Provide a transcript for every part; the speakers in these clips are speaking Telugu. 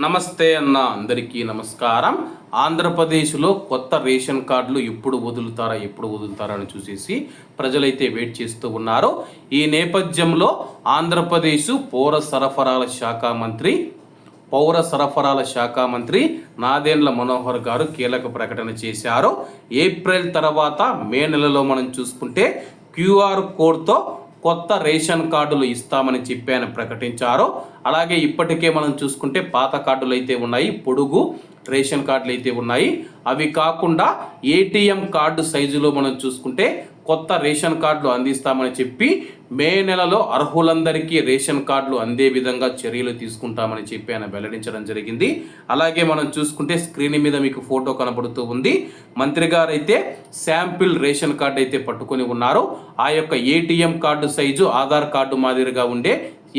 నమస్తే అన్న అందరికీ నమస్కారం. ఆంధ్రప్రదేశ్లో కొత్త రేషన్ కార్డులు ఎప్పుడు వదులుతారా ఎప్పుడు వదులుతారా అని చూసేసి ప్రజలైతే వెయిట్ చేస్తూ ఉన్నారు. ఈ నేపథ్యంలో ఆంధ్రప్రదేశ్ పౌర సరఫరాల శాఖ మంత్రి పౌర సరఫరాల శాఖ మంత్రి నాదేండ్ల మనోహర్ గారు కీలక ప్రకటన చేశారు. ఏప్రిల్ తర్వాత మే నెలలో మనం చూసుకుంటే క్యూఆర్ కోడ్తో కొత్త రేషన్ కార్డులు ఇస్తామని చెప్పి ఆయన ప్రకటించారు. అలాగే ఇప్పటికే మనం చూసుకుంటే పాత కార్డులు అయితే ఉన్నాయి. పొడుగు రేషన్ కార్డులు అయితే ఉన్నాయి. అవి కాకుండా ఏటీఎం కార్డు సైజులో మనం చూసుకుంటే కొత్త రేషన్ కార్డులు అందిస్తామని చెప్పి మే నెలలో అర్హులందరికీ రేషన్ కార్డులు అందే విధంగా చర్యలు తీసుకుంటామని చెప్పి ఆయన వెల్లడించడం జరిగింది. అలాగే మనం చూసుకుంటే స్క్రీన్ మీద మీకు ఫోటో కనబడుతూ ఉంది. మంత్రి గారు అయితే శాంపిల్ రేషన్ కార్డు అయితే పట్టుకొని ఉన్నారు. ఆ యొక్క ATM card size Aadhaar card మాదిరిగా ఉండే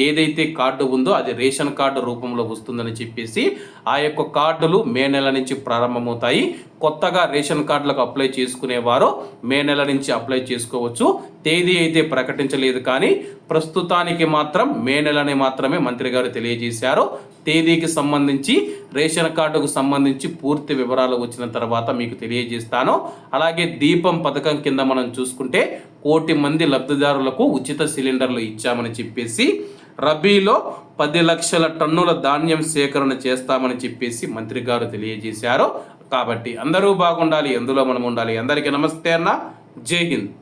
ఏదైతే కార్డు ఉందో అది రేషన్ కార్డు రూపంలో వస్తుందని చెప్పేసి ఆ యొక్క కార్డులు మే నెల నుంచి ప్రారంభమవుతాయి. కొత్తగా రేషన్ కార్డులకు అప్లై చేసుకునేవారు మే నెల నుంచి అప్లై చేసుకోవచ్చు. తేదీ అయితే ప్రకటించలేదు కానీ ప్రస్తుతానికి మాత్రం మే నెలని మాత్రమే మంత్రి గారు తెలియజేశారు. తేదీకి సంబంధించి రేషన్ కార్డుకు సంబంధించి పూర్తి వివరాలు వచ్చిన తర్వాత మీకు తెలియజేస్తాను. అలాగే దీపం పథకం కింద మనం చూసుకుంటే కోటి మంది లబ్ధిదారులకు ఉచిత సిలిండర్లు ఇచ్చామని చెప్పేసి రబీలో పది లక్షల టన్నుల ధాన్యం సేకరణ చేస్తామని చెప్పేసి మంత్రి గారు తెలియజేశారు. కాబట్టి అందరూ బాగుండాలి ఎందులో మనం ఉండాలి? అందరికీ నమస్తే అన్న. జై హింద్.